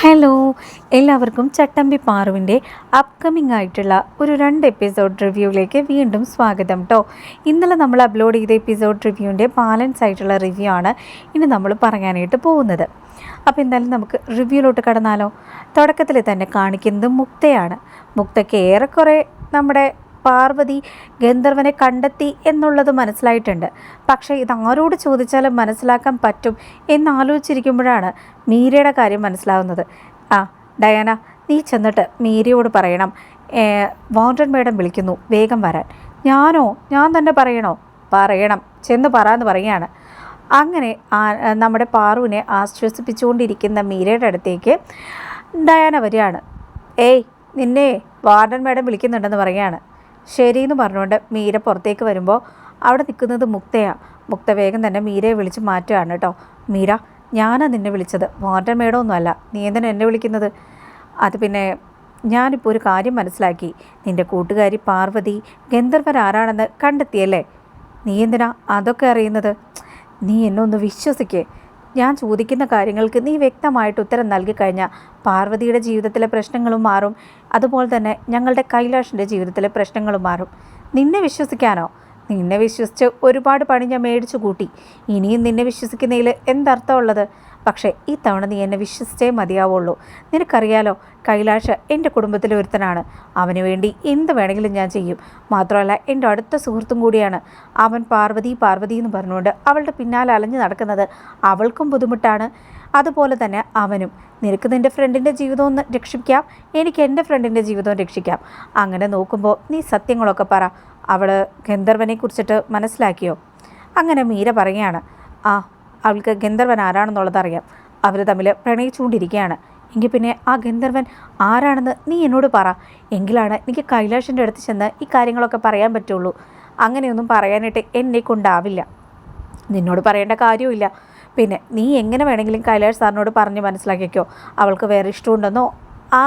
Hello എല്ലാവർക്കും ചട്ടമ്പി പാറുവിന്റെ upcoming ആയിട്ടുള്ള ഒരു രണ്ട് എപ്പിസോഡ് റിവ്യൂവിലേക്ക് വീണ്ടും സ്വാഗതം കേട്ടോ ഇന്നലെ നമ്മൾ അപ്ലോഡ് ചെയ്ത എപ്പിസോഡ് റിവ്യൂവിന്റെ ബാലൻസ് ആയിട്ടുള്ള റിവ്യൂ ആണ് ഇനി നമ്മൾ പറയാനായിട്ട് പോകുന്നത്. അപ്പോൾ എന്തായാലും നമുക്ക് റിവ്യൂലോട്ട് കടന്നാലോ. തുടക്കത്തിൽ തന്നെ കാണിക്കുന്നത് മുക്തയാണ്. മുക്തയ്ക്ക് ഏറെക്കുറെ നമ്മുടെ പാർവതി ഗന്ധർവനെ കണ്ടെത്തി എന്നുള്ളത് മനസ്സിലായിട്ടുണ്ട്. പക്ഷേ ഇത് ആരോട് ചോദിച്ചാലും മനസ്സിലാക്കാൻ പറ്റും എന്നാലോചിച്ചിരിക്കുമ്പോഴാണ് മീരയുടെ കാര്യം മനസ്സിലാവുന്നത്. ആ ഡയാന നീ ചെന്നിട്ട് മീരയോട് പറയണം. വാണ്ടൻ മേഡം വിളിക്കുന്നു വേഗം വരാൻ. ഞാനോ? ഞാൻ തന്നെ പറയണോ? പറയണം. ചെന്ന് പറയാന്ന് പറയാണ് അങ്ങനെ നമ്മുടെ പാറുവിനെ ആശ്വസിപ്പിച്ചുകൊണ്ടിരിക്കുന്ന മീരയുടെ അടുത്തേക്ക് ഡയാന വരികയാണ്. ഏയ് നിന്നെ വാർഡൻ മേഡം വിളിക്കുന്നുണ്ടെന്ന് പറയാണ് ശരിയെന്ന് പറഞ്ഞുകൊണ്ട് മീര പുറത്തേക്ക് വരുമ്പോൾ അവിടെ നിൽക്കുന്നത് മുക്തയാണ് മുക്ത വേഗം തന്നെ മീരയെ വിളിച്ച് മാറ്റുകയാണ് കേട്ടോ. മീര ഞാനാ നിന്നെ വിളിച്ചത്. വാർഡൻ മേഡം ഒന്നുമല്ല നീ എന്തിനാ എന്നെ വിളിക്കുന്നത്? അത് പിന്നെ ഞാനിപ്പോൾ ഒരു കാര്യം മനസ്സിലാക്കി. നിന്റെ കൂട്ടുകാരി പാർവതി ഗന്ധർവർ ആരാണെന്ന് കണ്ടെത്തിയല്ലേ? നീ എന്തിനാ അതൊക്കെ അറിയുന്നത്? നീ എന്നെ ഒന്ന് വിശ്വസിക്കേ. ഞാൻ ചോദിക്കുന്ന കാര്യങ്ങൾക്ക് നീ വ്യക്തമായിട്ട് ഉത്തരം നൽകി കഴിഞ്ഞാൽ പാർവതിയുടെ ജീവിതത്തിലെ പ്രശ്നങ്ങളും മാറും. അതുപോലെ തന്നെ ഞങ്ങളുടെ കൈലാഷിന്റെ ജീവിതത്തിലെ പ്രശ്നങ്ങളും മാറും. നിന്നെ വിശ്വസിക്കാനോ? നിന്നെ വിശ്വസിച്ച് ഒരുപാട് പണി ഞാൻ മേടിച്ചു കൂട്ടി. ഇനിയും നിന്നെ വിശ്വസിക്കുന്നതിൽ എന്തർത്ഥമുള്ളത്? പക്ഷേ ഈ തവണ നീ എന്നെ വിശ്വസിച്ചേ മതിയാവുള്ളൂ. നിനക്കറിയാലോ കൈലാഷ് എന്റെ കുടുംബത്തിലെ ഒരുത്തനാണ്. അവന് വേണ്ടി എന്ത് വേണമെങ്കിലും ഞാൻ ചെയ്യും. മാത്രമല്ല എന്റെ അടുത്ത സുഹൃത്തും കൂടിയാണ്. അവൻ പാർവതി പാർവതി എന്ന് പറഞ്ഞുകൊണ്ട് അവളുടെ പിന്നാലെ അലഞ്ഞു നടക്കുന്നത് അവൾക്കും ബുദ്ധിമുട്ടാണ്. അതുപോലെ തന്നെ അവനും. നിനക്ക് നിന്റെ ഫ്രണ്ടിന്റെ ഒന്ന് രക്ഷിക്കാം. എനിക്ക് എന്റെ ഫ്രണ്ടിന്റെ ജീവിതവും രക്ഷിക്കാം. അങ്ങനെ നോക്കുമ്പോൾ നീ സത്യങ്ങളൊക്കെ പറ. അവൾ ഗന്ധർവനെ കുറിച്ചിട്ട് മനസ്സിലാക്കിയോ? അങ്ങനെ മീര പറയുകയാണ്. ആ അവൾക്ക് ഗന്ധർവൻ ആരാണെന്നുള്ളത് അറിയാം. അവർ തമ്മിൽ പ്രണയിച്ചുകൊണ്ടിരിക്കുകയാണ് എങ്കിൽ പിന്നെ ആ ഗന്ധർവൻ ആരാണെന്ന് നീ എന്നോട് പറ. എങ്കിലാണ് എനിക്ക് കൈലാഷിന്റെ അടുത്ത് ചെന്ന് ഈ കാര്യങ്ങളൊക്കെ പറയാൻ പറ്റുള്ളൂ. അങ്ങനെയൊന്നും പറയാനായിട്ട് എന്നെ കൊണ്ടാവില്ല. നിന്നോട് പറയേണ്ട കാര്യമില്ല പിന്നെ നീ എങ്ങനെ വേണമെങ്കിലും കൈലാഷ് സാറിനോട് പറഞ്ഞ് മനസ്സിലാക്കിക്കോ. അവൾക്ക് വേറെ ഇഷ്ടമുണ്ടെന്നോ? ആ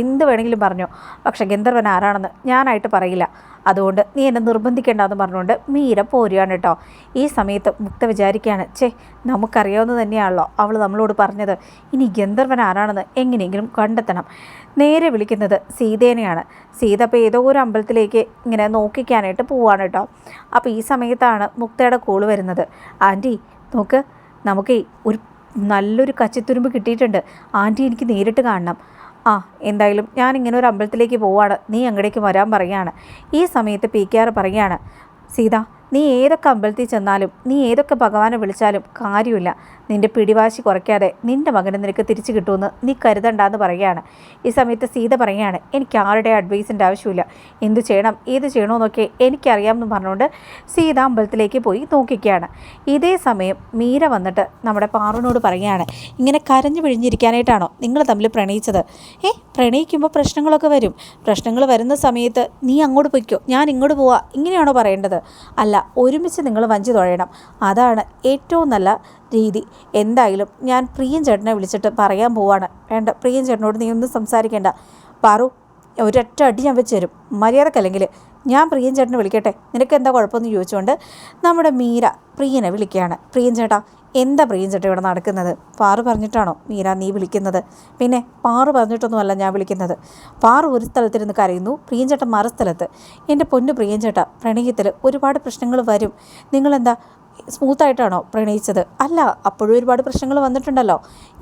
എന്ത് വേണമെങ്കിലും പറഞ്ഞോ. പക്ഷെ ഗന്ധർവൻ ആരാണെന്ന് ഞാനായിട്ട് പറയില്ല. അതുകൊണ്ട് നീ എന്നെ നിർബന്ധിക്കേണ്ടെന്ന് പറഞ്ഞുകൊണ്ട് മീര പോരുകയാണ് കേട്ടോ. ഈ സമയത്ത് മുക്ത വിചാരിക്കുകയാണ് ചേ നമുക്കറിയാവുന്നത് തന്നെയാണല്ലോ അവൾ നമ്മളോട് പറഞ്ഞത്. ഇനി ഗന്ധർവൻ ആരാണെന്ന് എങ്ങനെയെങ്കിലും കണ്ടെത്തണം. നേരെ വിളിക്കുന്നത് സീതേനെയാണ്. സീത അപ്പോൾ ഏതോ ഒരു അമ്പലത്തിലേക്ക് ഇങ്ങനെ നോക്കിക്കാനായിട്ട് പോവാണ് കേട്ടോ. അപ്പോൾ ഈ സമയത്താണ് മുക്തയുടെ കോൾ വരുന്നത്. ആന്റി നോക്ക് നമുക്ക് ഒരു നല്ലൊരു കച്ചിത്തുരുമ്പ് കിട്ടിയിട്ടുണ്ട്. ആന്റി എനിക്ക് നേരിട്ട് കാണണം. ആ എന്തായാലും ഞാൻ ഇങ്ങനെ ഒരു അമ്പലത്തിലേക്ക് പോവാണ്. നീ അങ്ങടേക്ക് വരാൻ പറയാണ്. ഈ സമയത്ത് പി കെ ആർ പറയാണ് സീത നീ ഏതൊക്കെ അമ്പലത്തിൽ ചെന്നാലും നീ ഏതൊക്കെ ഭഗവാനെ വിളിച്ചാലും കാര്യമില്ല. നിന്റെ പിടിവാശി കുറയ്ക്കാതെ നിന്റെ മകന് നിനക്ക് തിരിച്ചു കിട്ടുമെന്ന് നീ കരുതണ്ടെന്ന് പറയുകയാണ്. ഈ സമയത്ത് സീത പറയുകയാണ് എനിക്ക് ആരുടെ അഡ്വൈസിന്റെ ആവശ്യമില്ല എന്തു ചെയ്യണം ഏത് ചെയ്യണമെന്നൊക്കെ എനിക്കറിയാമെന്ന് പറഞ്ഞുകൊണ്ട് സീത അമ്പലത്തിലേക്ക് പോയി നോക്കിക്കുകയാണ് ഇതേ സമയം മീര വന്നിട്ട് നമ്മുടെ പാറുവിനോട് പറയുകയാണ് ഇങ്ങനെ കരഞ്ഞു പിഴിഞ്ഞിരിക്കാനായിട്ടാണോ നിങ്ങൾ തമ്മിൽ പ്രണയിച്ചത്? ഏ പ്രണയിക്കുമ്പോൾ പ്രശ്നങ്ങളൊക്കെ വരും. പ്രശ്നങ്ങൾ വരുന്ന സമയത്ത് നീ അങ്ങോട്ട് പൊയ്ക്കോ ഞാൻ ഇങ്ങോട്ട് പോവാ. ഇങ്ങനെയാണോ പറയേണ്ടത്? അല്ല ഒരുമിച്ച് നിങ്ങൾ വഞ്ചി തുഴയണം. അതാണ് ഏറ്റവും നല്ല രീതി. എന്തായാലും ഞാൻ പ്രിയൻ ചേട്ടനെ വിളിച്ചിട്ട് പറയാൻ പോവാണ്. വേണ്ട പ്രിയൻ ചേട്ടനോട് നീ ഒന്നും സംസാരിക്കേണ്ട. പാറു ഒരൊറ്റ അടി ഞാൻ വെച്ച് തരും. മര്യാദക്കല്ലെങ്കിൽ ഞാൻ പ്രിയൻ ചേട്ടനെ വിളിക്കട്ടെ? നിനക്ക് എന്താ കുഴപ്പമെന്ന് ചോദിച്ചുകൊണ്ട് നമ്മുടെ മീര പ്രിയനെ വിളിക്കുകയാണ്. പ്രിയൻ ചേട്ടാ എന്താ പ്രിയൻ ചേട്ടൻ ഇവിടെ നടക്കുന്നത്? പാറു പറഞ്ഞിട്ടാണോ മീര നീ വിളിക്കുന്നത്? പിന്നെ പാറു പറഞ്ഞിട്ടൊന്നുമല്ല ഞാൻ വിളിക്കുന്നത്. പാറു ഒരു സ്ഥലത്തിരുന്ന് കരയുന്നു പ്രിയൻ ചേട്ടൻ മറുസ്ഥലത്ത്. എന്റെ പൊന്നു പ്രിയൻ ചേട്ടാ പ്രണയത്തിൽ ഒരുപാട് പ്രശ്നങ്ങൾ വരും. നിങ്ങളെന്താ സ്മൂത്തായിട്ടാണോ പ്രണയിച്ചത്? അല്ല അപ്പോഴും ഒരുപാട് പ്രശ്നങ്ങൾ വന്നിട്ടുണ്ടല്ലോ.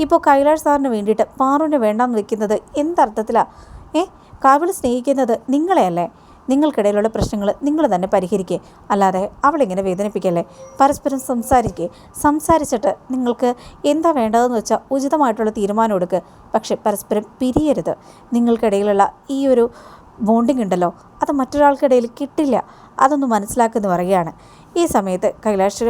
ഇപ്പോൾ കൈലാഷ് സാറിന് വേണ്ടിയിട്ട് പാറുവിനെ വേണ്ടാന്ന് വെക്കുന്നത് എന്തർത്ഥത്തിലാണ് ഏ കാവൽ സ്നേഹിക്കുന്നത് നിങ്ങളെയല്ലേ? നിങ്ങൾക്കിടയിലുള്ള പ്രശ്നങ്ങൾ നിങ്ങൾ തന്നെ പരിഹരിക്കുക അല്ലാതെ അവളിങ്ങനെ വേദനിപ്പിക്കല്ലേ? പരസ്പരം സംസാരിക്കുക സംസാരിച്ചിട്ട് നിങ്ങൾക്ക് എന്താ വേണ്ടതെന്ന് വെച്ചാൽ ഉചിതമായിട്ടുള്ള തീരുമാനം എടുക്കുക പക്ഷെ പരസ്പരം പിരിയരുത്. നിങ്ങൾക്കിടയിലുള്ള ഈ ഒരു ബോണ്ടിങ് ഉണ്ടല്ലോ അത് മറ്റൊരാൾക്കിടയിൽ കിട്ടില്ല അതൊന്ന് മനസ്സിലാക്കുന്നു പറയുകയാണ്. ഈ സമയത്ത് കൈലാഷ്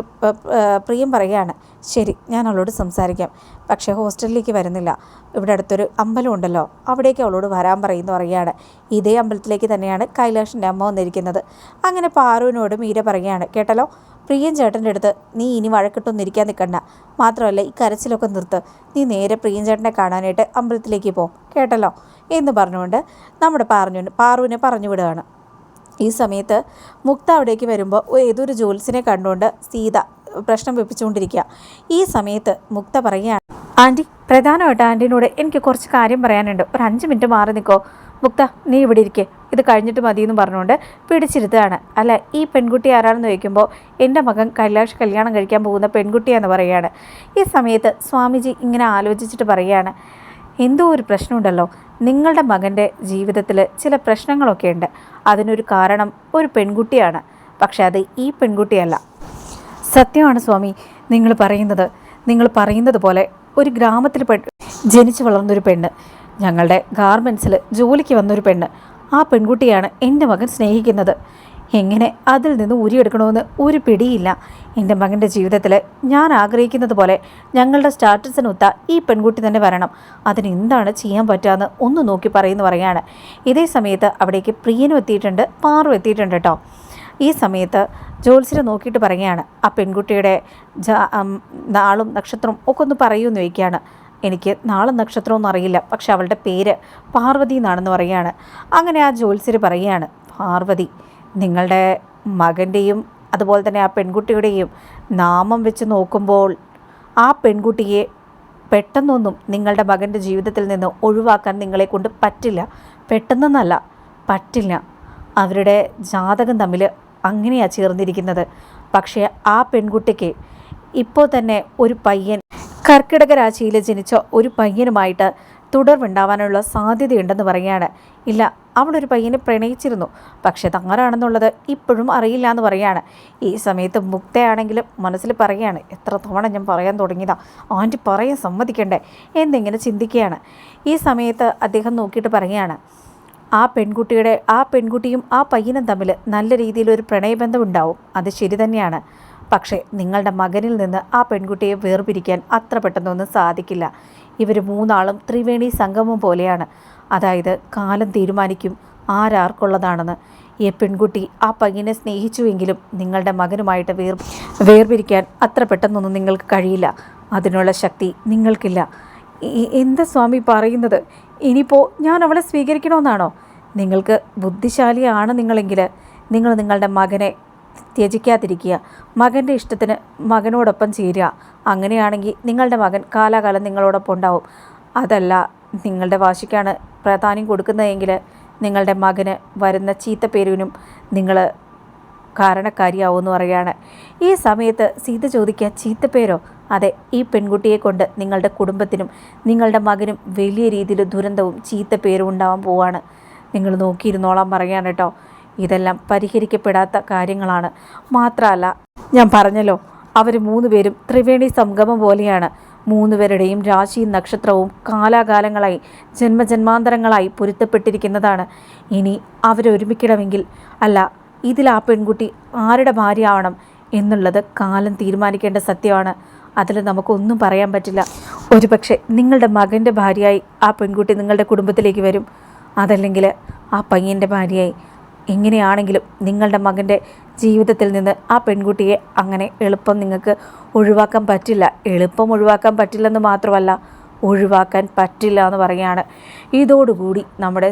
പ്രിയം പറയുകയാണ് ശരി ഞാൻ അവളോട് സംസാരിക്കാം. പക്ഷേ ഹോസ്റ്റലിലേക്ക് വരുന്നില്ല. ഇവിടെ അടുത്തൊരു അമ്പലം ഉണ്ടല്ലോ അവിടേക്ക് അവളോട് വരാൻ പറയുന്നു പറയുകയാണ്. ഇതേ അമ്പലത്തിലേക്ക് തന്നെയാണ് കൈലാഷിന്റെ അമ്മ വന്നിരിക്കുന്നത്. അങ്ങനെ പാറുവിനോട് മീര പറയുകയാണ് കേട്ടല്ലോ പ്രിയൻ ചേട്ടന്റെ അടുത്ത് നീ ഇനി വഴക്കിട്ടൊന്നും ഇരിക്കാൻ നിൽക്കണ്ട. മാത്രമല്ല ഈ കരച്ചിലൊക്കെ നിർത്ത്. നീ നേരെ പ്രിയൻ ചേട്ടനെ കാണാനായിട്ട് അമ്പലത്തിലേക്ക് പോ. കേട്ടല്ലോ? എന്ന് പറഞ്ഞുകൊണ്ട് നമ്മുടെ പാറഞ്ഞു പാറുവിനെ പറഞ്ഞു വിടുകയാണ്. ഈ സമയത്ത് മുക്ത അവിടേക്ക് വരുമ്പോൾ ഏതൊരു ജോൽസിനെ കണ്ടുകൊണ്ട് സീത പ്രശ്നം വെപ്പിച്ചുകൊണ്ടിരിക്കുക. ഈ സമയത്ത് മുക്ത പറയുകയാണ് ആന്റി പ്രധാനമായിട്ട് ആന്റീനോട് എനിക്ക് കുറച്ച് കാര്യം പറയാനുണ്ട്. ഒരു അഞ്ച് മിനിറ്റ് മാറി നിൽക്കോ. മുക്ത നീ ഇവിടെ ഇരിക്കേ. ഇത് കഴിഞ്ഞിട്ട് മതി എന്ന് പറഞ്ഞുകൊണ്ട് പിടിച്ചിരുത്തുകയാണ്. അല്ല ഈ പെൺകുട്ടി ആരാണെന്ന് ചോദിക്കുമ്പോൾ എന്റെ മകൻ കൈലാഷ് കല്യാണം കഴിക്കാൻ പോകുന്ന പെൺകുട്ടിയാണെന്ന് പറയുകയാണ്. ഈ സമയത്ത് സ്വാമിജി ഇങ്ങനെ ആലോചിച്ചിട്ട് പറയുകയാണ് എന്തോ ഒരു പ്രശ്നമുണ്ടല്ലോ. നിങ്ങളുടെ മകന്റെ ജീവിതത്തിൽ ചില പ്രശ്നങ്ങളൊക്കെ ഉണ്ട്. അതിനൊരു കാരണം ഒരു പെൺകുട്ടിയാണ്. പക്ഷെ അത് ഈ പെൺകുട്ടിയല്ല. സത്യമാണ് സ്വാമി നിങ്ങൾ പറയുന്നത്. നിങ്ങൾ പറയുന്നത് പോലെ ഒരു ഗ്രാമത്തിൽ പെ ജനിച്ചു വളർന്നൊരു പെണ്ണ്. ഞങ്ങളുടെ ഗാർമെൻസിൽ ജോലിക്ക് വന്നൊരു പെണ്ണ്. ആ പെൺകുട്ടിയാണ് എന്റെ മകൻ സ്നേഹിക്കുന്നത്. എങ്ങനെ അതിൽ നിന്ന് ഉരിയെടുക്കണമെന്ന് ഒരു പിടിയില്ല. എന്റെ മകന്റെ ജീവിതത്തിൽ ഞാൻ ആഗ്രഹിക്കുന്നത് പോലെ ഞങ്ങളുടെ സ്റ്റാറ്റസിനൊത്ത ഈ പെൺകുട്ടി തന്നെ വരണം. അതിന് എന്താണ് ചെയ്യാൻ പറ്റുകയെന്ന് ഒന്ന് നോക്കി പറയുന്നു പറയാണ് ഇതേ സമയത്ത് അവിടേക്ക് പ്രിയനും എത്തിയിട്ടുണ്ട് പാറും എത്തിയിട്ടുണ്ട് കേട്ടോ. ഈ സമയത്ത് ജോത്സ്യരെ നോക്കിയിട്ട് പറയുകയാണ് ആ പെൺകുട്ടിയുടെ നാളും നക്ഷത്രവും ഒക്കെ ഒന്ന് പറയൂന്ന് ചോദിക്കുകയാണ്. എനിക്ക് നാളും നക്ഷത്രമൊന്നും അറിയില്ല പക്ഷെ അവളുടെ പേര് പാർവതി എന്നാണെന്ന് പറയുകയാണ്. അങ്ങനെ ആ ജോത്സ്യർ പറയുകയാണ് പാർവതി നിങ്ങളുടെ മകന്റെയും അതുപോലെ തന്നെ ആ പെൺകുട്ടിയുടെയും നാമം വെച്ച് നോക്കുമ്പോൾ ആ പെൺകുട്ടിയെ പെട്ടെന്നൊന്നും നിങ്ങളുടെ മകന്റെ ജീവിതത്തിൽ നിന്ന് ഒഴിവാക്കാൻ നിങ്ങളെ കൊണ്ട് പറ്റില്ല. പെട്ടെന്നൊന്നല്ല പറ്റില്ല. അവരുടെ ജാതകം തമ്മിൽ അങ്ങനെയാണ് ചേർന്നിരിക്കുന്നത്. പക്ഷേ ആ പെൺകുട്ടിക്ക് ഇപ്പോൾ തന്നെ ഒരു പയ്യൻ കർക്കിടക രാശിയിൽ ജനിച്ച ഒരു പയ്യനുമായിട്ട് തുടർവുണ്ടാവാനുള്ള സാധ്യതയുണ്ടെന്ന് പറയുകയാണ്. ഇല്ല അവളൊരു പയ്യനെ പ്രണയിച്ചിരുന്നു. പക്ഷേ തങ്ങാറാണെന്നുള്ളത് ഇപ്പോഴും അറിയില്ല എന്ന് പറയാണ് ഈ സമയത്ത് മുക്തയാണെങ്കിലും മനസ്സിൽ പറയുകയാണ് എത്ര തവണ ഞാൻ പറയാൻ തുടങ്ങിയതാ? ആന്റി പറയാൻ സമ്മതിക്കണ്ടേ? എന്നിങ്ങനെ ചിന്തിക്കുകയാണ്. ഈ സമയത്ത് അദ്ദേഹം നോക്കിയിട്ട് പറയുകയാണ് ആ പെൺകുട്ടിയുടെ ആ പെൺകുട്ടിയും ആ പയ്യനും തമ്മിൽ നല്ല രീതിയിൽ ഒരു പ്രണയബന്ധം ഉണ്ടാവും അത് ശരി തന്നെയാണ്. പക്ഷേ നിങ്ങളുടെ മകനിൽ നിന്ന് ആ പെൺകുട്ടിയെ വേർപിരിക്കാൻ അത്ര പെട്ടെന്നൊന്നും സാധിക്കില്ല. ഇവർ മൂന്നാളും ത്രിവേണി സംഗമം പോലെയാണ്. അതായത് കാലം തീരുമാനിക്കും ആരാർക്കുള്ളതാണെന്ന്. ഈ പെൺകുട്ടി ആ പയ്യനെ സ്നേഹിച്ചുവെങ്കിലും നിങ്ങളുടെ മകനുമായിട്ട് വേർ വേർപിരിക്കാൻ അത്ര പെട്ടെന്നൊന്നും നിങ്ങൾക്ക് കഴിയില്ല. അതിനുള്ള ശക്തി നിങ്ങൾക്കില്ല. എന്താ സ്വാമി പറയുന്നത്? ഇനിയിപ്പോൾ ഞാൻ അവളെ സ്വീകരിക്കണമെന്നാണോ നിങ്ങൾക്ക് ബുദ്ധിശാലിയാണ് നിങ്ങളെങ്കിൽ നിങ്ങൾ നിങ്ങളുടെ മകനെ ത്യജിക്കാതിരിക്കുക. മകന്റെ ഇഷ്ടത്തിന് മകനോടൊപ്പം ചേരുക. അങ്ങനെയാണെങ്കിൽ നിങ്ങളുടെ മകൻ കാലാകാലം നിങ്ങളോടൊപ്പം ഉണ്ടാവും. അതല്ല നിങ്ങളുടെ വാശിക്കാണ് പ്രാധാന്യം കൊടുക്കുന്നതെങ്കിൽ നിങ്ങളുടെ മകന് വരുന്ന ചീത്തപ്പേരിനും നിങ്ങൾ കാരണക്കാരിയാവുമെന്ന് പറയുകയാണ്. ഈ സമയത്ത് സീത ചോദിക്കുക ചീത്തപ്പേരോ അതെ ഈ പെൺകുട്ടിയെ കൊണ്ട് നിങ്ങളുടെ കുടുംബത്തിനും നിങ്ങളുടെ മകനും വലിയ രീതിയിൽ ദുരന്തവും ചീത്ത പേരും ഉണ്ടാവാൻ പോവാണ്. നിങ്ങൾ നോക്കിയിരുന്നോളാം പറയാണ് കേട്ടോ. ഇതെല്ലാം പരിഹരിക്കപ്പെടാത്ത കാര്യങ്ങളാണ്. മാത്രമല്ല ഞാൻ പറഞ്ഞല്ലോ അവർ മൂന്ന് പേരും ത്രിവേണി സംഗമം പോലെയാണ്. മൂന്ന് പേരുടെയും രാശിയും നക്ഷത്രവും കാലാകാലങ്ങളായി ജന്മജന്മാന്തരങ്ങളായി പൊരുത്തപ്പെട്ടിരിക്കുന്നതാണ്. ഇനി അവരൊരുമിക്കണമെങ്കിൽ അല്ല ഇതിൽ ആ പെൺകുട്ടി ആരുടെ ഭാര്യ ആവണം എന്നുള്ളത് കാലം തീരുമാനിക്കേണ്ട സത്യമാണ്. അതിൽ നമുക്കൊന്നും പറയാൻ പറ്റില്ല. ഒരുപക്ഷെ നിങ്ങളുടെ മകന്റെ ഭാര്യയായി ആ പെൺകുട്ടി നിങ്ങളുടെ കുടുംബത്തിലേക്ക് വരും. അതല്ലെങ്കിൽ ആ പയ്യന്റെ ഭാര്യയായി. എങ്ങനെയാണെങ്കിലും നിങ്ങളുടെ മകന്റെ ജീവിതത്തിൽ നിന്ന് ആ പെൺകുട്ടിയെ അങ്ങനെ എളുപ്പം നിങ്ങൾക്ക് ഒഴിവാക്കാൻ പറ്റില്ല. എളുപ്പം ഒഴിവാക്കാൻ പറ്റില്ലെന്ന് മാത്രമല്ല ഒഴിവാക്കാൻ പറ്റില്ല എന്ന് പറയുകയാണ്. ഇതോടുകൂടി നമ്മുടെ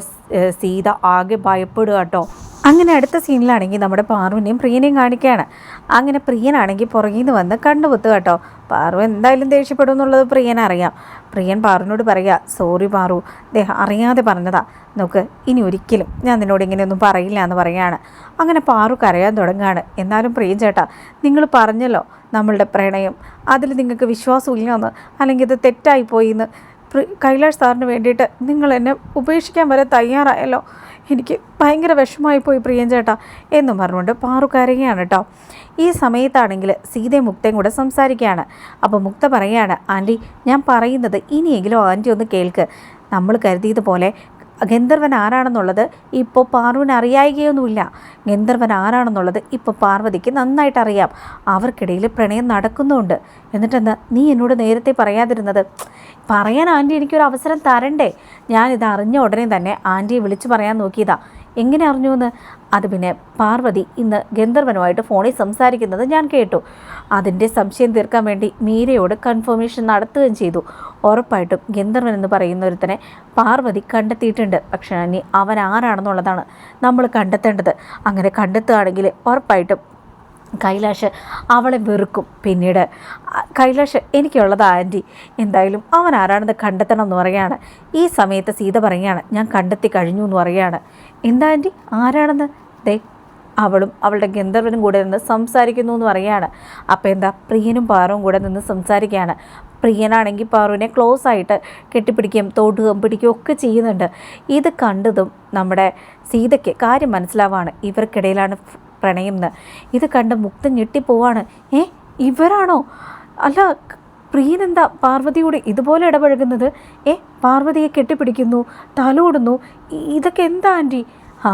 സീത ആകെ ഭയപ്പെടുക കേട്ടോ. അങ്ങനെ അടുത്ത സീനിലാണെങ്കിൽ നമ്മുടെ പാർവനെയും പ്രിയനെയും കാണിക്കുകയാണ്. അങ്ങനെ പ്രിയനാണെങ്കിൽ പുറകിൽ നിന്ന് വന്ന് കണ്ടുപൊത്തു കേട്ടോ. പാറു എന്തായാലും ദേഷ്യപ്പെടും എന്നുള്ളത് പ്രിയൻ അറിയാം. പ്രിയൻ പാറുവിനോട് പറയുക സോറി പാറു ദേഹം അറിയാതെ പറഞ്ഞതാ. നോക്ക് ഇനി ഒരിക്കലും ഞാൻ നിന്നോട് ഇങ്ങനെയൊന്നും പറയില്ല എന്ന് പറയുകയാണ്. അങ്ങനെ പാറു കരയാൻ തുടങ്ങുകയാണ്. എന്നാലും പ്രിയൻ ചേട്ടാ നിങ്ങൾ പറഞ്ഞല്ലോ നമ്മളുടെ പ്രണയം. അതിൽ നിങ്ങൾക്ക് വിശ്വാസമില്ല എന്ന് അല്ലെങ്കിൽ ഇത് തെറ്റായിപ്പോയി എന്ന് കൈലാഷ് സാറിന് വേണ്ടിയിട്ട് നിങ്ങൾ എന്നെ ഉപേക്ഷിക്കാൻ വരെ തയ്യാറായല്ലോ. എനിക്ക് ഭയങ്കര വിഷമായി പോയി പ്രിയൻ ചേട്ടാ എന്നും പറഞ്ഞുകൊണ്ട് പാറു കേട്ടോ. ഈ സമയത്താണെങ്കിൽ സീതയും മുക്തയും കൂടെ സംസാരിക്കുകയാണ്. അപ്പോൾ മുക്ത പറയുകയാണ് ആന്റി ഞാൻ പറയുന്നത് ഇനിയെങ്കിലും ആന്റി ഒന്ന് കേൾക്ക്. നമ്മൾ കരുതിയതുപോലെ ഗന്ധർവൻ ആരാണെന്നുള്ളത് ഇപ്പോൾ പാർവന് അറിയായികയൊന്നുമില്ല. ഗന്ധർവൻ ആരാണെന്നുള്ളത് ഇപ്പോൾ പാർവതിക്ക് നന്നായിട്ട് അറിയാം. അവർക്കിടയിൽ പ്രണയം നടക്കുന്നുണ്ട്. എന്നിട്ടെന്താ നീ എന്നോട് നേരത്തെ പറയാതിരുന്നത്? പറയാൻ ആന്റി എനിക്കൊരു അവസരം തരണ്ടേ? ഞാനിത് അറിഞ്ഞ ഉടനെ തന്നെ ആന്റിയെ വിളിച്ചു പറയാൻ നോക്കിയതാ. എങ്ങനെ അറിഞ്ഞു എന്ന് അത് പിന്നെ പാർവതി ഇന്ന് ഗന്ധർവനുമായിട്ട് ഫോണിൽ സംസാരിക്കുന്നത് ഞാൻ കേട്ടു. അതിന്റെ സംശയം തീർക്കാൻ വേണ്ടി മീരയോട് കൺഫർമേഷൻ നടത്തുകയും ചെയ്തു. ഉറപ്പായിട്ടും ഗന്ധർവൻ എന്ന് പറയുന്ന ഒരുത്തനെ പാർവതി കണ്ടെത്തിയിട്ടുണ്ട്. പക്ഷേ ഇനി അവൻ ആരാണെന്നുള്ളതാണ് നമ്മൾ കണ്ടെത്തേണ്ടത്. അങ്ങനെ കണ്ടെത്തുകയാണെങ്കിൽ ഉറപ്പായിട്ടും കൈലാഷ് അവളെ വെറുക്കും. പിന്നീട് കൈലാഷ് എനിക്കുള്ളത് ആന്റി. എന്തായാലും അവൻ ആരാണെന്ന് കണ്ടെത്തണം എന്ന് പറയുകയാണ്. ഈ സമയത്ത് സീത പറയുകയാണ് ഞാൻ കണ്ടെത്തി കഴിഞ്ഞു എന്ന് പറയുകയാണ്. എന്താ ആന്റി? ആരാണെന്ന്? ദേ അവളും അവളുടെ ഗന്ധർവനും കൂടെ നിന്ന് സംസാരിക്കുന്നു എന്ന് പറയുകയാണ്. അപ്പോൾ എന്താ? പ്രിയനും പാറവും കൂടെ നിന്ന് സംസാരിക്കുകയാണ്. പ്രിയനാണെങ്കിൽ പാറുവിനെ ക്ലോസ് ആയിട്ട് കെട്ടിപ്പിടിക്കുകയും തോട്ടുകയും പിടിക്കുകയും ഒക്കെ ചെയ്യുന്നുണ്ട്. ഇത് കണ്ടതും നമ്മുടെ സീതയ്ക്ക് കാര്യം മനസ്സിലാവാണ്. ഇവർക്കിടയിലാണ് പ്രണയം എന്ന് ഇത് കണ്ട് മുക്ത ഞെട്ടിപ്പോവാണ്. ഏ ഇവരാണോ? അല്ല പ്രിയനെന്താ പാർവതിയോട് ഇതുപോലെ ഇടപഴകുന്നത്? ഏ പാർവതിയെ കെട്ടിപ്പിടിക്കുന്നു തലോടുന്നു. ഇതൊക്കെ എന്താ ആന്റി ആ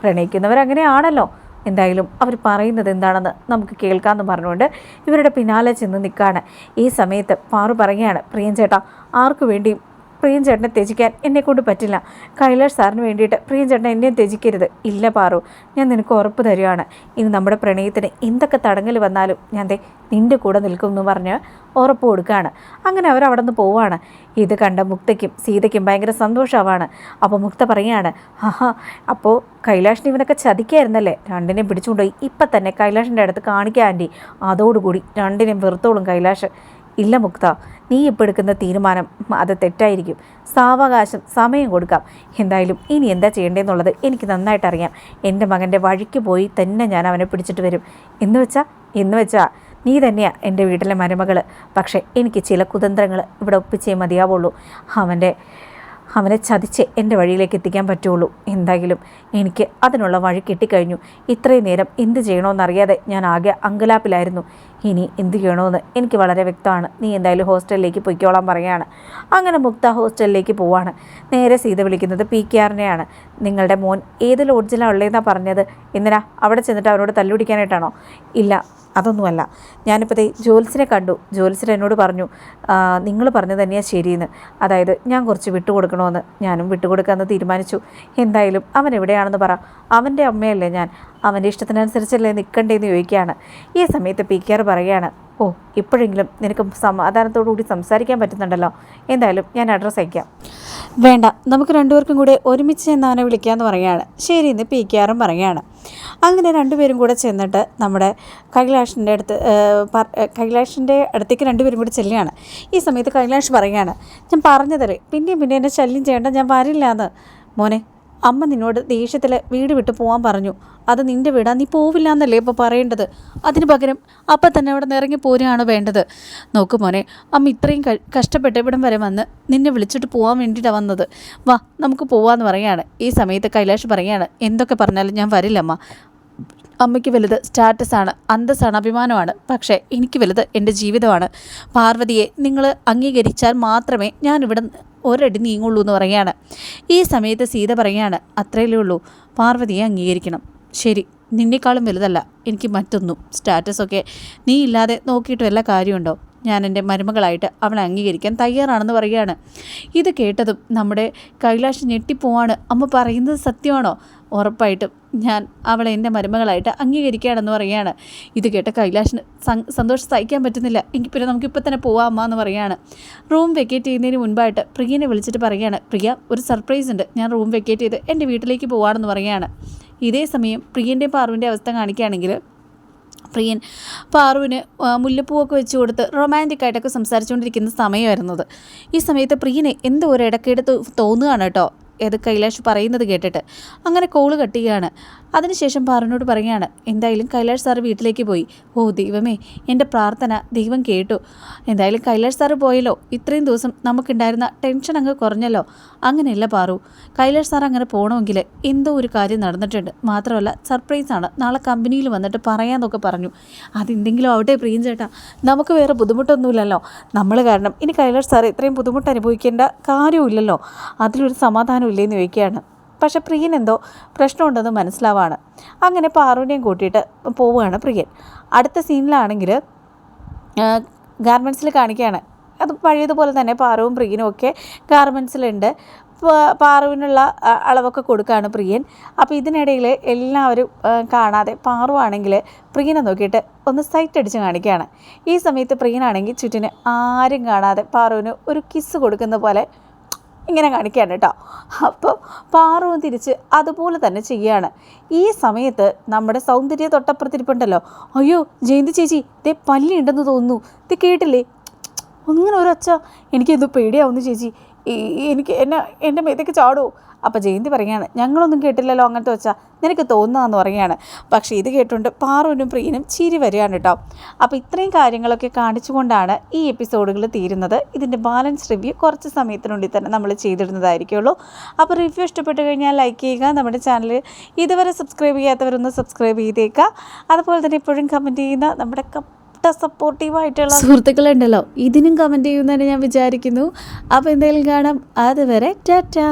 പ്രണയിക്കുന്നവരങ്ങനെയാണല്ലോ എന്തായാലും അവർ പറയുന്നത് എന്താണെന്ന് നമുക്ക് കേൾക്കാമെന്ന് പറഞ്ഞുകൊണ്ട് ഇവരുടെ പിന്നാലെ ചെന്ന് നിൽക്കുകയാണ് ഈ സമയത്ത് പാറു പറയുകയാണ് പ്രിയൻ ചേട്ടാ ആർക്കു വേണ്ടിയും പ്രിയൻ ചേട്ടനെ ത്യജിക്കാൻ എന്നെക്കൊണ്ട് പറ്റില്ല. കൈലാഷ് സാറിന് വേണ്ടിയിട്ട് പ്രിയൻ ചേട്ടൻ എന്നെ ത്യജിക്കരുത്. ഇല്ല പാറു ഞാൻ നിനക്ക് ഉറപ്പ് തരികയാണ് ഇനി നമ്മുടെ പ്രണയത്തിന് എന്തൊക്കെ തടങ്ങൽ വന്നാലും ഞാൻ ദേ നിന്റെ കൂടെ നിൽക്കും എന്ന് പറഞ്ഞ് ഉറപ്പ് കൊടുക്കുകയാണ് അങ്ങനെ അവർ നിന്ന് പോവാണ്. ഇത് കണ്ട മുക്തയ്ക്കും സീതയ്ക്കും ഭയങ്കര സന്തോഷമാവാണ് അപ്പോൾ മുക്ത പറയുകയാണ് ആഹാ അപ്പോൾ കൈലാഷിന് ഇവനൊക്കെ ചതിക്കായിരുന്നല്ലേ? രണ്ടിനെയും പിടിച്ചുകൊണ്ടുപോയി ഇപ്പം തന്നെ കൈലാഷിന്റെ അടുത്ത് കാണിക്കാൻ ആന്റി. അതോടുകൂടി രണ്ടിനെയും വെറുത്തോളും കൈലാഷ്. ഇല്ല മുക്ത നീ ഇപ്പോൾ എടുക്കുന്ന തീരുമാനം അത് തെറ്റായിരിക്കും. സാവകാശം സമയം കൊടുക്കാം. എന്തായാലും ഇനി എന്താ ചെയ്യേണ്ടതെന്നുള്ളത് എനിക്ക് നന്നായിട്ട് അറിയാം എന്റെ മകന്റെ വഴിക്ക് പോയി തന്നെ ഞാൻ അവനെ പിടിച്ചിട്ട് വരും. എന്ന് വെച്ചാൽ എന്ന് വെച്ചാൽ നീ തന്നെയാണ് എന്റെ വീട്ടിലെ മരുമകൾ പക്ഷേ എനിക്ക് ചില കുതന്ത്രങ്ങൾ ഇവിടെ ഒപ്പിച്ചേ മതിയാവുള്ളൂ. അവന്റെ അവനെ ചതിച്ച് എന്റെ വഴിയിലേക്ക് എത്തിക്കാൻ പറ്റുള്ളൂ. എന്തായാലും എനിക്ക് അതിനുള്ള വഴി കിട്ടിക്കഴിഞ്ഞു. ഇത്രയും നേരം എന്ത് ചെയ്യണമെന്നറിയാതെ ഞാൻ ആകെ അങ്കലാപ്പിലായിരുന്നു. ഇനി എന്ത് ചെയ്യണമെന്ന് എനിക്ക് വളരെ വ്യക്തമാണ്. നീ എന്തായാലും ഹോസ്റ്റലിലേക്ക് പൊയ്ക്കോളാൻ പറയാണ് അങ്ങനെ മുക്ത ഹോസ്റ്റലിലേക്ക് പോവാണ്. നേരെ സീത വിളിക്കുന്നത് പി കെ ആറിനെയാണ് നിങ്ങളുടെ മോൻ ഏത് ലോഡ്ജിലാണ് ഉള്ളതെന്നാണ് പറഞ്ഞത്? എന്തിനാ അവിടെ ചെന്നിട്ട് അവനോട് തല്ലുപിടിക്കാനായിട്ടാണോ? ഇല്ല അതൊന്നുമല്ല. ഞാനിപ്പോൾ ദേ ജോൽസിനെ കണ്ടു. ജോലിസിന് എന്നോട് പറഞ്ഞു നിങ്ങൾ പറഞ്ഞത് തന്നെയാണ് ശരിയെന്ന്. അതായത് ഞാൻ കുറച്ച് വിട്ടുകൊടുക്കണമെന്ന് ഞാനും വിട്ടുകൊടുക്കാമെന്ന് തീരുമാനിച്ചു. എന്തായാലും അവൻ എവിടെയാണെന്ന് പറ. അവന്റെ അമ്മയല്ലേ ഞാൻ. അവന്റെ ഇഷ്ടത്തിനനുസരിച്ചല്ലേ നിൽക്കണ്ടേന്ന് ചോദിക്കുകയാണ്. ഈ സമയത്ത് പി കെ ആർ പറയുകയാണ് ഓ ഇപ്പോഴെങ്കിലും നിനക്ക് സമാധാനത്തോടു കൂടി സംസാരിക്കാൻ പറ്റുന്നുണ്ടല്ലോ. എന്തായാലും ഞാൻ അഡ്രസ്സ് അയക്കാം. വേണ്ട നമുക്ക് രണ്ടുപേർക്കും കൂടെ ഒരുമിച്ച് അവനെ വിളിക്കാമെന്ന് പറയുകയാണ്. ശരി എന്ന് പി കെ ആറും പറയുകയാണ്. അങ്ങനെ രണ്ടുപേരും കൂടെ ചെന്നിട്ട് നമ്മുടെ കൈലാഷിന്റെ അടുത്ത് കൈലാഷിന്റെ അടുത്തേക്ക് രണ്ടുപേരും കൂടി ചെല്ലുകയാണ്. ഈ സമയത്ത് കൈലാഷ് പറയുകയാണ് ഞാൻ പറഞ്ഞതരേ. പിന്നെയും പിന്നെ എന്നെ ശല്യം ചെയ്യേണ്ട ഞാൻ വരില്ല എന്ന് മോനെ അമ്മ നിന്നോട് ദേഷ്യത്തിൽ വീട് വിട്ട് പോകാൻ പറഞ്ഞു. അത് നിന്റെ വീടാ നീ പോവില്ല എന്നല്ലേ ഇപ്പോൾ പറയേണ്ടത്? അതിന് പകരം അപ്പം തന്നെ അവിടെ നിന്ന് ഇറങ്ങി പോരുകയാണ് വേണ്ടത്. നോക്ക് മോനെ അമ്മ ഇത്രയും കഷ്ടപ്പെട്ട് ഇവിടം വരെ വന്ന് നിന്നെ വിളിച്ചിട്ട് പോകാൻ വേണ്ടിയിട്ടാണ് വന്നത്. വാ നമുക്ക് പോവാന്ന് പറയാണ്. ഈ സമയത്ത് കൈലാഷ് പറയാണ് എന്തൊക്കെ പറഞ്ഞാലും ഞാൻ വരില്ല അമ്മ അമ്മയ്ക്ക് വലുത് സ്റ്റാറ്റസാണ് അന്തസ്സാണ് അഭിമാനമാണ്. പക്ഷേ എനിക്ക് വലുത് എന്റെ ജീവിതമാണ്. പാർവതിയെ നിങ്ങൾ അംഗീകരിച്ചാൽ മാത്രമേ ഞാൻ ഒരടി നീങ്ങുള്ളൂ എന്ന് പറയുകയാണ്. ഈ സമയത്ത് സീത പറയുകയാണ് അത്രയല്ലേ ഉള്ളൂ പാർവതിയെ അംഗീകരിക്കണം. ശരി നിന്നേക്കാളും വലുതല്ല എനിക്ക് മറ്റൊന്നും. സ്റ്റാറ്റസൊക്കെ നീ ഇല്ലാതെ നോക്കിയിട്ട് വല്ല കാര്യമുണ്ടോ? ഞാൻ എന്റെ മരുമകളായിട്ട് അവളെ അംഗീകരിക്കാൻ തയ്യാറാണെന്ന് പറയുകയാണ്. ഇത് കേട്ടതും നമ്മുടെ കൈലാഷ് ഞെട്ടിപ്പോവാണ്. അമ്മ പറയുന്നത് സത്യമാണോ? ഉറപ്പായിട്ടും ഞാൻ അവളെ എന്റെ മരുമകളായിട്ട് അംഗീകരിക്കുകയാണെന്ന് പറയുകയാണ്. ഇത് കേട്ട കൈലാഷിന് സന്തോഷം സഹിക്കാൻ പറ്റുന്നില്ല. എങ്കിൽ പിന്നെ നമുക്ക് ഇപ്പം തന്നെ പോവാം അമ്മ എന്ന് പറയുകയാണ്. റൂം വെക്കേറ്റ് ചെയ്യുന്നതിന് മുൻപായിട്ട് പ്രിയനെ വിളിച്ചിട്ട് പറയുകയാണ് പ്രിയ ഒരു സർപ്രൈസ് ഉണ്ട്. ഞാൻ റൂം വെക്കേറ്റ് ചെയ്ത് എന്റെ വീട്ടിലേക്ക് പോവാണെന്ന് പറയുകയാണ്. ഇതേ സമയം പ്രിയന്റെ പാറുവിന്റെ അവസ്ഥ കാണിക്കുകയാണെങ്കിൽ പ്രിയൻ പാറുവിന് മുല്ലപ്പൂവൊക്കെ വെച്ച് കൊടുത്ത് റൊമാന്റിക് ആയിട്ടൊക്കെ സംസാരിച്ചുകൊണ്ടിരിക്കുന്ന സമയമായിരുന്നത്. ഈ സമയത്ത് പ്രിയനെ എന്തോ ഒരു ഇടയ്ക്കിടത്ത് തോന്നുകയാണ് കേട്ടോ. ഏത് കൈലാഷ് പറയുന്നത് കേട്ടിട്ട്. അങ്ങനെ കോൾ കട്ട് ചെയ്യുകയാണ്. അതിനുശേഷം പാറുവിനോട് പറയുകയാണ് എന്തായാലും കൈലാഷ് സാറ് വീട്ടിലേക്ക് പോയി. ഓ ദൈവമേ എന്റെ പ്രാർത്ഥന ദൈവം കേട്ടു. എന്തായാലും കൈലാഷ് സാറ് പോയല്ലോ. ഇത്രയും ദിവസം നമുക്കുണ്ടായിരുന്ന ടെൻഷൻ അങ്ങ് കുറഞ്ഞല്ലോ. അങ്ങനെയല്ല പാറു. കൈലാഷ് സാർ അങ്ങനെ പോകണമെങ്കിൽ എന്തോ ഒരു കാര്യം നടന്നിട്ടുണ്ട്. മാത്രമല്ല സർപ്രൈസാണ് നാളെ കമ്പനിയിൽ വന്നിട്ട് പറയാമെന്നൊക്കെ പറഞ്ഞു. അതെന്തെങ്കിലും ആവട്ടെ പ്രിയം ചേട്ടാ. നമുക്ക് വേറെ ബുദ്ധിമുട്ടൊന്നുമില്ലല്ലോ. നമ്മൾ കാരണം ഇനി കൈലാഷ് സാർ ഇത്രയും ബുദ്ധിമുട്ട് അനുഭവിക്കേണ്ട കാര്യമില്ലല്ലോ. അതിലൊരു സമാധാനം ഇല്ലേന്ന് ചോദിക്കുകയാണ്. പക്ഷെ പ്രിയൻ എന്തോ പ്രശ്നമുണ്ടെന്ന് മനസ്സിലാവാണ്. അങ്ങനെ പാറുവിനെയും കൂട്ടിയിട്ട് പോവുകയാണ് പ്രിയൻ. അടുത്ത സീനിലാണെങ്കിൽ ഗാർമെന്റ്സിൽ കാണിക്കുകയാണ്. അത് പഴയതുപോലെ തന്നെ പാറുവും പ്രിയനും ഒക്കെ ഗാർമെന്റ്സിലുണ്ട് പ- പാറുവിനുള്ള അളവൊക്കെ കൊടുക്കുകയാണ് പ്രിയൻ. അപ്പോൾ ഇതിനിടയിൽ എല്ലാവരും കാണാതെ പാറുവാണെങ്കിൽ പ്രിയനെ നോക്കിയിട്ട് ഒന്ന് സൈറ്റ് അടിച്ച് കാണിക്കുകയാണ്. ഈ സമയത്ത് പ്രിയനാണെങ്കിൽ ചുറ്റിന് ആരും കാണാതെ പാറുവിന് ഒരു കിസ് കൊടുക്കുന്ന പോലെ ഇങ്ങനെ കാണിക്കുകയാണ് കേട്ടോ. അപ്പോൾ പാറുവും തിരിച്ച് അതുപോലെ തന്നെ ചെയ്യുകയാണ്. ഈ സമയത്ത് നമ്മുടെ സൗന്ദര്യ തൊട്ടപ്പുറത്തിരിപ്പുണ്ടല്ലോ. അയ്യോ ജയന്തി ചേച്ചി ഇതേ പല്ലി ഉണ്ടെന്ന് തോന്നുന്നു. ഇത് കേട്ടില്ലേ? അങ്ങനെ ഒരൊച്ച എനിക്കെന്തോ പേടിയാവുന്നു ചേച്ചി. എനിക്ക് എന്നെ എന്റെ മേത്തേക്ക് ചാടുമോ അപ്പോൾ ജയന്തി പറയുകയാണ് ഞങ്ങളൊന്നും കേട്ടില്ലല്ലോ അങ്ങനത്തെ വെച്ചാൽ നിനക്ക് തോന്നുന്നതെന്ന് പറയുകയാണ് പക്ഷേ ഇത് കേട്ടുകൊണ്ട് പാറുവിനും പ്രിയനും ചിരി വരികയാണ് കേട്ടോ അപ്പോൾ ഇത്രയും കാര്യങ്ങളൊക്കെ കാണിച്ചുകൊണ്ടാണ് ഈ എപ്പിസോഡുകൾ തീരുന്നത്. ഇതിന്റെ ബാലൻസ് റിവ്യൂ കുറച്ച് സമയത്തിനുള്ളിൽ തന്നെ നമ്മൾ ചെയ്തിടുന്നതായിരിക്കുള്ളൂ. അപ്പോൾ റിവ്യൂ ഇഷ്ടപ്പെട്ട് കഴിഞ്ഞാൽ ലൈക്ക് ചെയ്യുക നമ്മുടെ ചാനൽ ഇതുവരെ സബ്സ്ക്രൈബ് ചെയ്യാത്തവരൊന്ന് സബ്സ്ക്രൈബ് ചെയ്തേക്കുക അതുപോലെ തന്നെ എപ്പോഴും കമന്റ് ചെയ്യുന്ന നമ്മുടെ കട്ട സപ്പോർട്ടീവായിട്ടുള്ള സുഹൃത്തുക്കളുണ്ടല്ലോ ഇതിനും കമന്റ് ചെയ്യുമെന്നാണ് ഞാൻ വിചാരിക്കുന്നു. അപ്പോൾ എന്തെങ്കിലും കാണാം. അതുവരെ ടാറ്റാ.